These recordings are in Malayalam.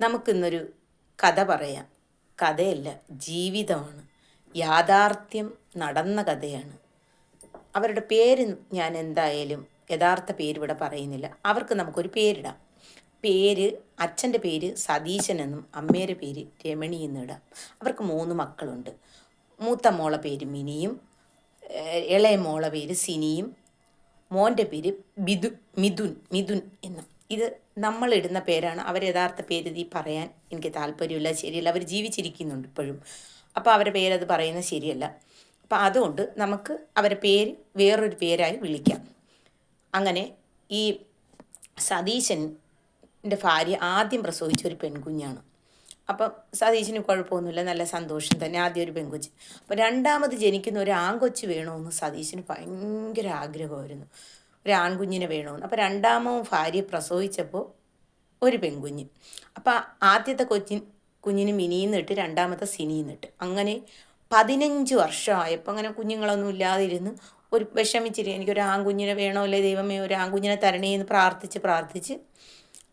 നമുക്കിന്നൊരു കഥ പറയാം. കഥയല്ല ജീവിതമാണ്. യാഥാർത്ഥ്യം നടന്ന കഥയാണ്. അവരുടെ പേര് ഞാൻ എന്തായാലും യഥാർത്ഥ പേര് ഇവിടെ പറയുന്നില്ല. അവർക്ക് നമുക്കൊരു പേരിടാം. പേര് അച്ഛന്റെ പേര് സതീശൻ എന്നും അമ്മയുടെ പേര് രമണി എന്നും ഇടാം. അവർക്ക് മൂന്ന് മക്കളുണ്ട്. മൂത്ത മോളെ പേര് മിനിയും ഇളയ മോളെ പേര് സിനിയും മോന്റെ പേര് ബിദു മിഥുൻ മിഥുൻ എന്നും. ഇത് നമ്മൾ ഇടുന്ന പേരാണ്. അവർ യഥാർത്ഥ പേര് ഈ പറയാൻ എനിക്ക് താല്പര്യമില്ല. ശരിയല്ല. അവർ ജീവിച്ചിരിക്കുന്നുണ്ട് ഇപ്പോഴും. അപ്പോൾ അവരുടെ പേരത് പറയുന്നത് ശരിയല്ല. അപ്പോൾ അതുകൊണ്ട് നമുക്ക് അവരുടെ പേര് വേറൊരു പേരായി വിളിക്കാം. അങ്ങനെ ഈ സതീശന്റെ ഭാര്യ ആദ്യം പ്രസവിച്ച ഒരു പെൺകുഞ്ഞാണ്. അപ്പം സതീശന് കുഴപ്പമൊന്നുമില്ല. നല്ല സന്തോഷം തന്നെ. ആദ്യം ഒരു പെൺകൊച്ച്. അപ്പോൾ രണ്ടാമത് ജനിക്കുന്ന ഒരു ആൺകൊച്ച് വേണമെന്ന് സതീശന് ഭയങ്കര ആഗ്രഹമായിരുന്നു. ഒരു ആൺകുഞ്ഞിനെ വേണമെന്ന് അപ്പോൾ രണ്ടാമവും ഭാര്യ പ്രസവിച്ചപ്പോൾ ഒരു പെൺകുഞ്ഞ്. അപ്പോൾ ആദ്യത്തെ കൊച്ചിൻ കുഞ്ഞിന് മിനിന്നിട്ട് രണ്ടാമത്തെ സിനിന്നിട്ട് അങ്ങനെ പതിനഞ്ച് വർഷമായപ്പോൾ അങ്ങനെ കുഞ്ഞുങ്ങളൊന്നും ഇല്ലാതിരുന്ന് ഒരു വിഷമിച്ചിരി എനിക്കൊരു ആൺകുഞ്ഞിനെ വേണമല്ലേ ദൈവമേ ഒരു ആൺകുഞ്ഞിനെ തരണേ എന്ന് പ്രാർത്ഥിച്ച് പ്രാർത്ഥിച്ച്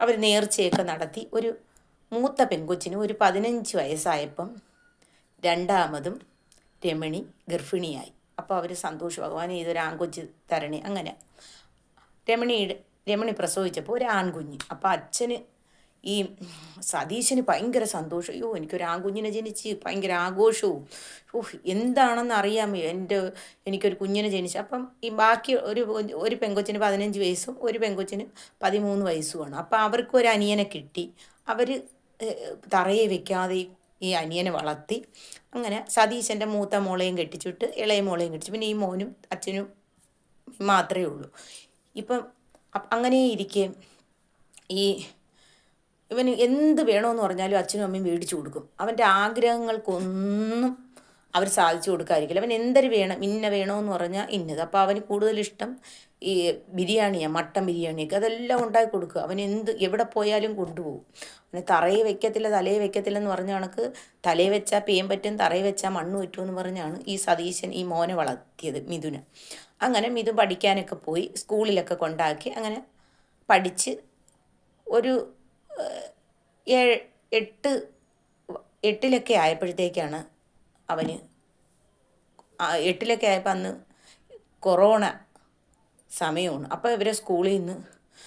അവർ നേർച്ചയൊക്കെ നടത്തി. ഒരു മൂത്ത പെൺകൊച്ചിന് ഒരു പതിനഞ്ച് വയസ്സായപ്പം രണ്ടാമതും രമണി ഗർഭിണിയായി. അപ്പോൾ അവർ സന്തോഷം ഭഗവാൻ ഇതൊരു ആൺകൊച്ച് തരണേ അങ്ങനെ. രമണിയുടെ രമണി പ്രസവിച്ചപ്പോൾ ഒരു ആൺകുഞ്ഞ്. അപ്പോൾ അച്ഛന് ഈ സതീശന് ഭയങ്കര സന്തോഷം. അയ്യോ എനിക്കൊരു ആൺകുഞ്ഞിനെ ജനിച്ച് ഭയങ്കര ആഘോഷവും. ഓഹ് എന്താണെന്ന് അറിയാമോ? എന്റെ എനിക്കൊരു കുഞ്ഞിനെ ജനിച്ചു. അപ്പം ഈ ബാക്കി ഒരു ഒരു പെങ്കൊച്ചിന് പതിനഞ്ച് വയസ്സും ഒരു പെങ്കൊച്ചിന് പതിമൂന്ന് വയസ്സുമാണ്. അപ്പം അവർക്ക് ഒരു അനിയനെ കിട്ടി. അവർ തറയെ വെക്കാതെ ഈ അനിയനെ വളർത്തി. അങ്ങനെ സതീശന്റെ മൂത്ത മോളെയും കെട്ടിച്ചിട്ട് ഇളയ മോളെയും കെട്ടിച്ചു. പിന്നെ ഈ മോനും അച്ഛനും മാത്രമേ ഉള്ളൂ. ഇപ്പം അങ്ങനെ ഇരിക്കെ ഈ ഇവന് എന്ത് വേണമെന്ന് പറഞ്ഞാലും അച്ഛനും അമ്മയും മേടിച്ചു കൊടുക്കും. അവന്റെ ആഗ്രഹങ്ങൾക്കൊന്നും അവർ സാധിച്ചു കൊടുക്കാതിരിക്കില്ല. അവൻ എന്തൊരു വേണം ഇന്ന വേണമെന്ന് പറഞ്ഞാൽ ഇന്നത്. അപ്പോൾ അവന് കൂടുതൽ ഇഷ്ടം ഈ ബിരിയാണിയാണ് മട്ടൻ ബിരിയാണിയൊക്കെ. അതെല്ലാം ഉണ്ടാക്കി കൊടുക്കുക. അവൻ എന്ത് എവിടെ പോയാലും കൊണ്ടുപോകും. അവന് തറയെ വെക്കത്തില്ല തലയെ വെക്കത്തില്ല എന്ന് പറഞ്ഞ കണക്ക് തലയെ വെച്ചാൽ പേൻ പറ്റും തറയെ വെച്ചാൽ മണ്ണ് പറ്റുമെന്ന് പറഞ്ഞാണ് ഈ സതീശൻ ഈ മോനെ വളർത്തിയത് മിഥുന. അങ്ങനെ മിഥുൻ പഠിക്കാനൊക്കെ പോയി സ്കൂളിലൊക്കെ കൊണ്ടാക്കി അങ്ങനെ പഠിച്ച് ഒരു ഏഴ് എട്ട് എട്ടിലൊക്കെ ആയപ്പോഴത്തേക്കാണ് അവന് എട്ടിലൊക്കെ ആയപ്പോൾ അന്ന് കൊറോണ സമയമാണ്. അപ്പോൾ ഇവരെ സ്കൂളിൽ നിന്ന്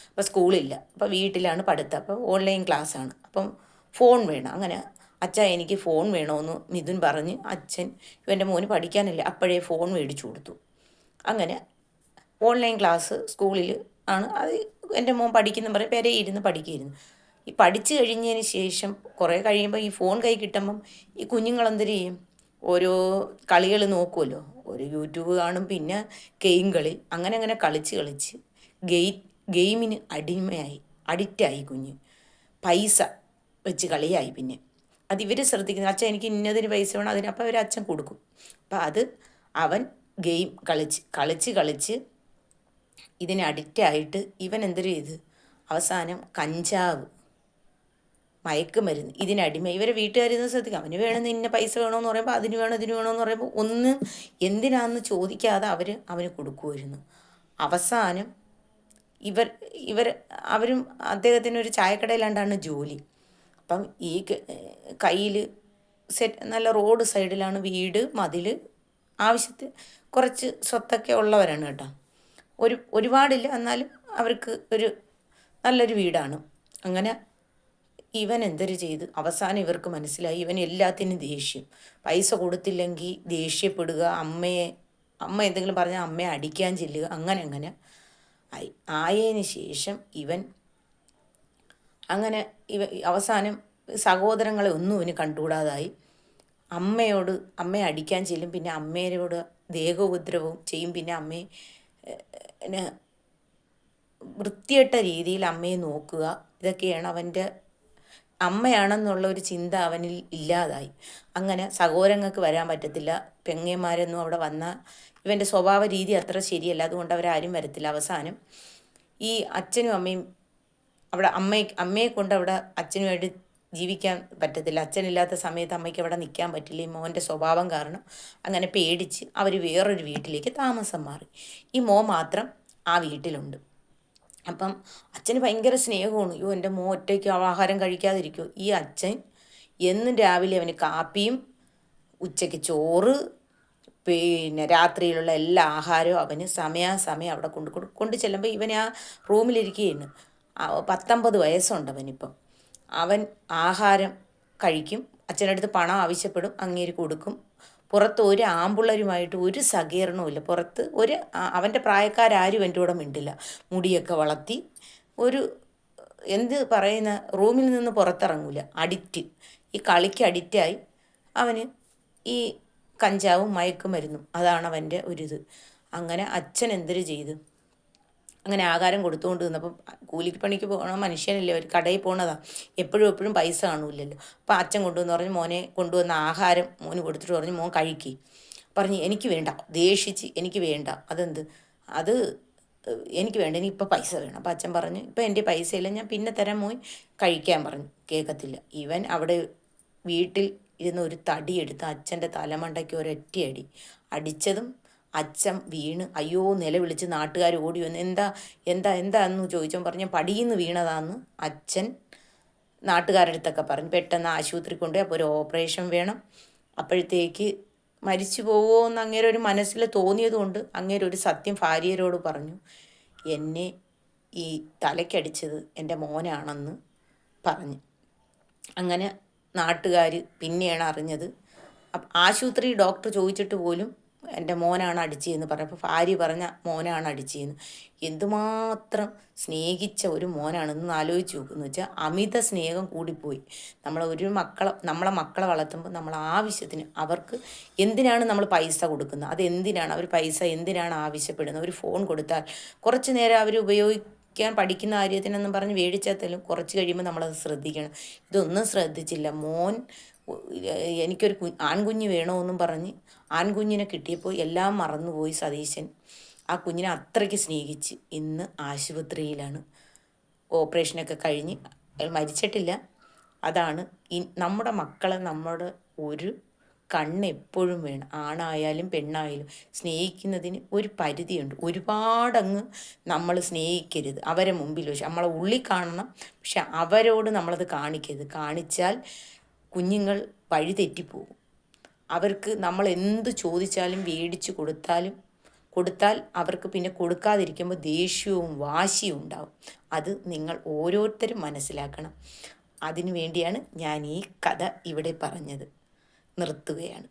അപ്പോൾ സ്കൂളില്ല. അപ്പോൾ വീട്ടിലാണ് പഠിത്തം. അപ്പോൾ ഓൺലൈൻ ക്ലാസ്സാണ്. അപ്പം ഫോൺ വേണം. അങ്ങനെ അച്ഛ എനിക്ക് ഫോൺ വേണമെന്ന് മിഥുൻ പറഞ്ഞ് അച്ഛൻ ഇവന്റെ മോന് പഠിക്കാനില്ല. അപ്പോഴേ ഫോൺ മേടിച്ചു കൊടുത്തു. അങ്ങനെ ഓൺലൈൻ ക്ലാസ് സ്കൂളിൽ ആണ്. അത് എന്റെ മോൻ പഠിക്കുന്ന പറയും പേരെ ഇരുന്ന് പഠിക്കുകയായിരുന്നു ഈ പഠിച്ചു കഴിഞ്ഞതിന് ശേഷം കുറേ കഴിയുമ്പോൾ ഈ ഫോൺ കൈ കിട്ടുമ്പം ഈ കുഞ്ഞുങ്ങൾ എന്തൊരു ചെയ്യും? ഓരോ കളികൾ നോക്കുമല്ലോ ഒരു യൂട്യൂബ് കാണും പിന്നെ ഗെയിം കളി അങ്ങനെ അങ്ങനെ കളിച്ച് കളിച്ച് ഗെയി ഗെയിമിന് അടിമയായി അഡിക്റ്റായി കുഞ്ഞ്. പൈസ വെച്ച് കളിയായി പിന്നെ. അത് ഇവർ ശ്രദ്ധിക്കുന്നത് അച്ഛൻ എനിക്ക് ഇന്നതിന് പൈസ വേണം അതിനപ്പം അവർ അച്ഛൻ കൊടുക്കും. അപ്പം അത് അവൻ ഗെയിം കളിച്ച് കളിച്ച് കളിച്ച് ഇതിന് അഡിക്റ്റായിട്ട് ഇവൻ എന്തൊരു ചെയ്ത് അവസാനം കഞ്ചാവ് മയക്കുമരുന്ന്. ഇതിനടിമ ഇവരെ വീട്ടുകാരിന്ന് ശ്രദ്ധിക്കാം. അവന് വേണമെന്ന് ഇന്ന പൈസ വേണമെന്ന് പറയുമ്പോൾ അതിന് വേണം ഇതിന് വേണമെന്ന് പറയുമ്പോൾ ഒന്ന് എന്തിനാന്ന് ചോദിക്കാതെ അവർ അവന് കൊടുക്കുമായിരുന്നു അവസാനം ഇവർ ഇവർ അവരും അദ്ദേഹത്തിന് ഒരു ചായക്കടയിലാണ്ടാണ് ജോലി. അപ്പം ഈ കയ്യിൽ സെറ്റ് നല്ല റോഡ് സൈഡിലാണ് വീട് മതിൽ ആവശ്യത്തിന് കുറച്ച് സ്വത്തൊക്കെ ഉള്ളവരാണ് കേട്ടോ. ഒരു ഒരുപാടില്ല എന്നാലും അവർക്ക് ഒരു നല്ലൊരു വീടാണ്. അങ്ങനെ ഇവൻ എന്തൊരു ചെയ്ത് അവസാനം ഇവർക്ക് മനസ്സിലായി ഇവൻ എല്ലാത്തിനും ദേഷ്യം. പൈസ കൊടുത്തില്ലെങ്കിൽ ദേഷ്യപ്പെടുക അമ്മയെ അമ്മ എന്തെങ്കിലും പറഞ്ഞാൽ അമ്മയെ അടിക്കാൻ ചെല്ലുക അങ്ങനെ അങ്ങനെ. ആയി ആയതിന് ശേഷം ഇവൻ അങ്ങനെ ഇവ അവസാനം സഹോദരങ്ങളെ ഒന്നും ഇവന് കണ്ടുകൂടാതായി. അമ്മയോട് അമ്മയെ അടിക്കാൻ ചെല്ലും പിന്നെ അമ്മയോട് ദേഹോപദ്രവവും ചെയ്യും. പിന്നെ അമ്മയെ വൃത്തിയിട്ട രീതിയിൽ അമ്മയെ നോക്കുക. ഇതൊക്കെയാണ് അവന്റെ അമ്മയാണെന്നുള്ള ഒരു ചിന്ത അവനിൽ ഇല്ലാതായി. അങ്ങനെ സഹോദരങ്ങൾക്ക് വരാൻ പറ്റത്തില്ല. പെങ്ങന്മാരൊന്നും അവിടെ വന്ന ഇവന്റെ സ്വഭാവ രീതി അത്ര ശരിയല്ല. അതുകൊണ്ട് അവരാരും വരത്തില്ല. അവസാനം ഈ അച്ഛനും അമ്മയും അവിടെ അമ്മയെ അമ്മയെ കൊണ്ട് അവിടെ അച്ഛനുമായിട്ട് ജീവിക്കാൻ പറ്റത്തില്ല. അച്ഛനില്ലാത്ത സമയത്ത് അമ്മയ്ക്ക് അവിടെ നിൽക്കാൻ പറ്റില്ല. ഈ മോന്റെ സ്വഭാവം കാരണം അങ്ങനെ പേടിച്ച് അവർ വേറൊരു വീട്ടിലേക്ക് താമസം മാറി. ഈ മോ മാത്രം ആ വീട്ടിലുണ്ട്. അപ്പം അച്ഛന് ഭയങ്കര സ്നേഹമാണ്. അയ്യോ എന്റെ മോ ഒറ്റയ്ക്ക് ആഹാരം കഴിക്കാതിരിക്കുമോ ഈ അച്ഛൻ എന്നും രാവിലെ അവന് കാപ്പിയും ഉച്ചയ്ക്ക് ചോറ് പിന്നെ രാത്രിയിലുള്ള എല്ലാ ആഹാരവും അവന് സമയാസമയം അവിടെ കൊണ്ട് കൊണ്ടു ചെല്ലുമ്പോൾ ഇവൻ ആ റൂമിലിരിക്കുകയാണ്. പത്തൊമ്പത് വയസ്സുണ്ട് അവനിപ്പം. അവൻ ആഹാരം കഴിക്കും. അച്ഛനടുത്ത് പണം ആവശ്യപ്പെടും. അങ്ങേര് കൊടുക്കും. പുറത്ത് ഒരു ആമ്പിള്ളരുമായിട്ട് ഒരു സഹകരണവുമില്ല പുറത്ത് ഒരു അവന്റെ പ്രായക്കാരും എന്റെ കൂടെ മിണ്ടില്ല. മുടിയൊക്കെ വളർത്തി ഒരു എന്ത് പറയുന്ന റൂമിൽ നിന്ന് പുറത്തിറങ്ങൂല. അഡിക്റ്റ്. ഈ കളിക്ക് അഡിക്റ്റായി അവന് ഈ കഞ്ചാവും മയക്കും മയക്കുമരുന്നും. അതാണ് അവന്റെ ഒരിത്. അങ്ങനെ അച്ഛൻ എന്തൊരു ചെയ്തു? അങ്ങനെ ആഹാരം കൊടുത്തുകൊണ്ട് നിന്നപ്പം കൂലിപ്പണിക്ക് പോകണ മനുഷ്യനല്ലേ ഒരു കടയിൽ പോണതാ. എപ്പോഴും എപ്പോഴും പൈസ കാണൂലല്ലോ അപ്പം അച്ഛൻ കൊണ്ടുവന്ന് പറഞ്ഞ് മോനെ കൊണ്ടുവന്ന ആഹാരം മോന് കൊടുത്തിട്ട് പറഞ്ഞ് മോൻ കഴിക്കി. പറഞ്ഞ് എനിക്ക് വേണ്ട. ദേഷിച്ച് എനിക്ക് വേണ്ട. അതെന്ത്? അത് എനിക്ക് വേണ്ട. ഇനി ഇപ്പം പൈസ വേണം. അപ്പം അച്ഛൻ പറഞ്ഞു ഇപ്പം എന്റെ പൈസയില്ല. ഞാൻ പിന്നെ തരാൻ മോൻ. കഴിക്കാൻ പറഞ്ഞു. കേൾക്കത്തില്ല. ഇവൻ അവിടെ വീട്ടിൽ ഇരുന്ന് ഒരു തടിയെടുത്ത് അച്ഛന്റെ തലമണ്ടയ്ക്ക് ഒരൊറ്റയടി അടിച്ചതും അച്ഛൻ വീണ്. അയ്യോ നിലവിളിച്ച് നാട്ടുകാർ ഓടി വന്ന് എന്താ എന്താ എന്താന്ന്? ചോദിച്ചപ്പോൾ പറഞ്ഞു നിന്ന് വീണതാന്ന്. അച്ഛൻ നാട്ടുകാരുടെ അടുത്തൊക്കെ പറഞ്ഞു പെട്ടെന്ന് ആശുപത്രി കൊണ്ടുപോയി അപ്പോൾ ഒരു ഓപ്പറേഷൻ വേണം. അപ്പോഴത്തേക്ക് മരിച്ചു പോവുമോ എന്ന് അങ്ങേരെ ഒരു മനസ്സിൽ തോന്നിയതുകൊണ്ട് അങ്ങേരെ ഒരു സത്യം ഭാര്യരോട് പറഞ്ഞു എന്നെ ഈ തലയ്ക്കടിച്ചത് എന്റെ മോനാണെന്ന് പറഞ്ഞു. അങ്ങനെ നാട്ടുകാർ പിന്നെയാണ് അറിഞ്ഞത്. ആശുപത്രി ഡോക്ടർ ചോദിച്ചിട്ട് പോലും എന്റെ മോനാണ് അടിച്ചതെന്ന് പറഞ്ഞപ്പോൾ ഭാര്യ പറഞ്ഞ മോനാണ് അടിച്ചതെന്ന്. എന്തുമാത്രം സ്നേഹിച്ച ഒരു മോനാണെന്ന് ആലോചിച്ച് നോക്കുമെന്ന് വെച്ചാൽ അമിത സ്നേഹം കൂടിപ്പോയി. നമ്മൾ ഒരു മക്കളെ നമ്മളെ മക്കളെ വളർത്തുമ്പോൾ നമ്മൾ ആവശ്യത്തിന് അവർക്ക് എന്തിനാണ് നമ്മൾ പൈസ കൊടുക്കുന്നത്? അത് എന്തിനാണ് അവർ പൈസ എന്തിനാണ് ആവശ്യപ്പെടുന്നത്? ഒരു ഫോൺ കൊടുത്താൽ കുറച്ച് നേരം അവർ ഉപയോഗിക്കാൻ പഠിക്കുന്ന കാര്യത്തിനെന്നും പറഞ്ഞ് മേടിച്ചാലും കുറച്ച് കഴിയുമ്പോൾ നമ്മളത് ശ്രദ്ധിക്കണം. ഇതൊന്നും ശ്രദ്ധിച്ചില്ല. മോൻ എനിക്കൊരു കു ആൺകുഞ്ഞ് വേണമെന്നും പറഞ്ഞ് ആൺകുഞ്ഞിനെ കിട്ടിയപ്പോൾ എല്ലാം മറന്നുപോയി സതീശൻ. ആ കുഞ്ഞിനെ അത്രയ്ക്ക് സ്നേഹിച്ച് ഇന്ന് ആശുപത്രിയിലാണ്. ഓപ്പറേഷനൊക്കെ കഴിഞ്ഞ് അയാൾ മരിച്ചിട്ടില്ല. അതാണ് ഈ നമ്മുടെ മക്കളെ നമ്മുടെ ഒരു കണ്ണ് എപ്പോഴും വേണം. ആണായാലും പെണ്ണായാലും സ്നേഹിക്കുന്നതിന് ഒരു പരിധിയുണ്ട്. ഒരുപാടങ്ങ് നമ്മൾ സ്നേഹിക്കരുത്. അവരെ മുമ്പിൽ വെച്ച് നമ്മളെ ഉള്ളിൽ കാണണം. പക്ഷെ അവരോട് നമ്മളത് കാണിക്കരുത്. കാണിച്ചാൽ കുഞ്ഞുങ്ങൾ വഴിതെറ്റിപ്പോകും അവർക്ക് നമ്മൾ എന്ത് ചോദിച്ചാലും മേടിച്ച് കൊടുത്താലും കൊടുത്താൽ അവർക്ക് പിന്നെ കൊടുക്കാതിരിക്കുമ്പോൾ ദേഷ്യവും വാശിയും ഉണ്ടാവും. അത് നിങ്ങൾ ഓരോരുത്തരും മനസ്സിലാക്കണം. അതിനു വേണ്ടിയാണ് ഞാൻ ഈ കഥ ഇവിടെ പറഞ്ഞത്. നിർത്തുകയാണ്.